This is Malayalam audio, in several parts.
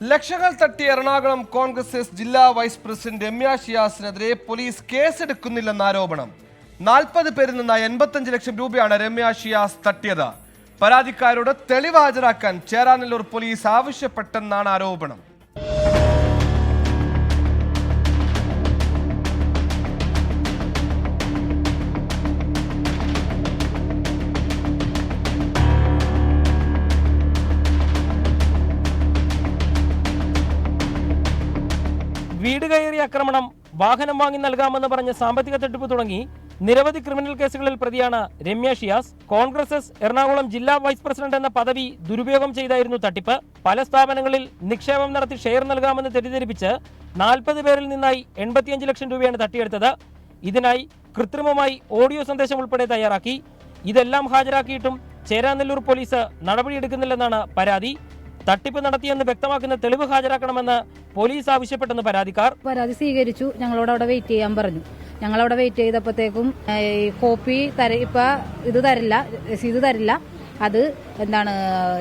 ലക്ഷങ്ങൾ തട്ടി എറണാകുളം കോൺഗ്രസ് എസ് ജില്ലാ വൈസ് പ്രസിഡന്റ് രമ്യ ഷിയാസിനെതിരെ പോലീസ് കേസെടുക്കുന്നില്ലെന്ന ആരോപണം. നാൽപ്പത് പേരിൽ നിന്ന് എൺപത്തഞ്ച് ലക്ഷം രൂപയാണ് രമ്യ ഷിയാസ് തട്ടിയത്. പരാതിക്കാരോട് തെളിവ് ഹാജരാക്കാൻ ചേരാനല്ലൂർ പോലീസ് ആവശ്യപ്പെട്ടെന്നാണ് ആരോപണം. വീട് കയറി ആക്രമണം വാഹനം വാങ്ങി നൽകാമെന്ന് പറഞ്ഞ് സാമ്പത്തിക തട്ടിപ്പ് തുടങ്ങി. നിരവധി ക്രിമിനൽ കേസുകളിൽ പ്രതിയാണ് രമ്യ ഷിയാസ്. കോൺഗ്രസ് എസ് എറണാകുളം ജില്ലാ വൈസ് പ്രസിഡന്റ് എന്ന പദവി ദുരുപയോഗം ചെയ്തായിരുന്നു തട്ടിപ്പ്. പല സ്ഥാപനങ്ങളിൽ നിക്ഷേപം നടത്തി ഷെയർ നൽകാമെന്ന് തെറ്റിദ്ധരിപ്പിച്ച് നാൽപ്പത് പേരിൽ നിന്നായി എൺപത്തിയഞ്ച് ലക്ഷം രൂപയാണ് തട്ടിയെടുത്തത്. ഇതിനായി കൃത്രിമമായി ഓഡിയോ സന്ദേശം ഉൾപ്പെടെ തയ്യാറാക്കി. ഇതെല്ലാം ഹാജരാക്കിയിട്ടും ചേരാനെല്ലൂർ പോലീസ് നടപടിയെടുക്കുന്നില്ലെന്നാണ് പരാതി. തട്ടിപ്പ് നടത്തിയെന്ന് വ്യക്തമാക്കുന്ന തെളിവ് ഹാജരാക്കണമെന്ന് പോലീസ് ആവശ്യപ്പെട്ടെന്ന് പരാതിക്കാർ. പരാതി സ്വീകരിച്ചു. ഞങ്ങളോട് അവിടെ വെയിറ്റ് ചെയ്യാൻ പറഞ്ഞു. ഞങ്ങളവിടെ വെയിറ്റ് ചെയ്തപ്പോഴത്തേക്കും കോപ്പി തര ഇപ്പൊ ഇത് തരില്ല രസീത് തരില്ല. അത് എന്താണ്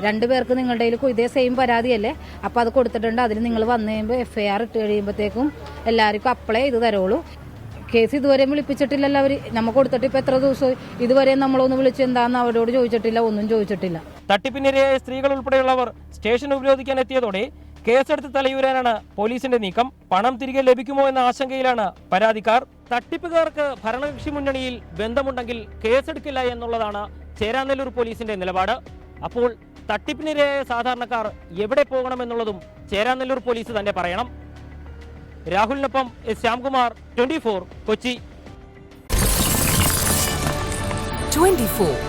രണ്ടുപേർക്ക് നിങ്ങളുടെ ഇതേ സെയിം പരാതിയല്ലേ? അപ്പൊ അത് കൊടുത്തിട്ടുണ്ട്. അതിന് നിങ്ങൾ വന്നു കഴിയുമ്പോൾ എഫ് ഐ ആർ ഇട്ട് കഴിയുമ്പോഴത്തേക്കും എല്ലാവർക്കും അപ്ലൈ ചെയ്ത് തരുള്ളൂ. കേസ് ഇതുവരെ വിളിപ്പിച്ചിട്ടില്ലല്ലോ അവർ നമ്മൾ കൊടുത്തിട്ട് ഇപ്പൊ എത്ര ദിവസം ഇതുവരെ നമ്മളൊന്ന് വിളിച്ച് എന്താന്ന് അവരോട് ചോദിച്ചിട്ടില്ല ഒന്നും ചോദിച്ചിട്ടില്ല. തട്ടിപ്പിനിരയായ സ്ത്രീകൾ ഉൾപ്പെടെയുള്ളവർ സ്റ്റേഷൻ ഉപരോധിക്കാൻ എത്തിയതോടെ കേസെടുത്ത് തലയൂരാനാണ് പോലീസിന്റെ നീക്കം. പണം തിരികെ ലഭിക്കുമോ എന്ന ആശങ്കയിലാണ് പരാതിക്കാർ. തട്ടിപ്പുകാർക്ക് ഭരണകക്ഷി മുന്നണിയിൽ ബന്ധമുണ്ടെങ്കിൽ കേസെടുക്കില്ല എന്നുള്ളതാണ് ചേരാനെല്ലൂർ പോലീസിന്റെ നിലപാട്. അപ്പോൾ തട്ടിപ്പിനിരയായ സാധാരണക്കാർ എവിടെ പോകണമെന്നുള്ളതും ചേരാനെല്ലൂർ പോലീസ് തന്നെ പറയണം. രാഹുലിനൊപ്പം ശ്യാംകുമാർ ട്വന്റി കൊച്ചി. 24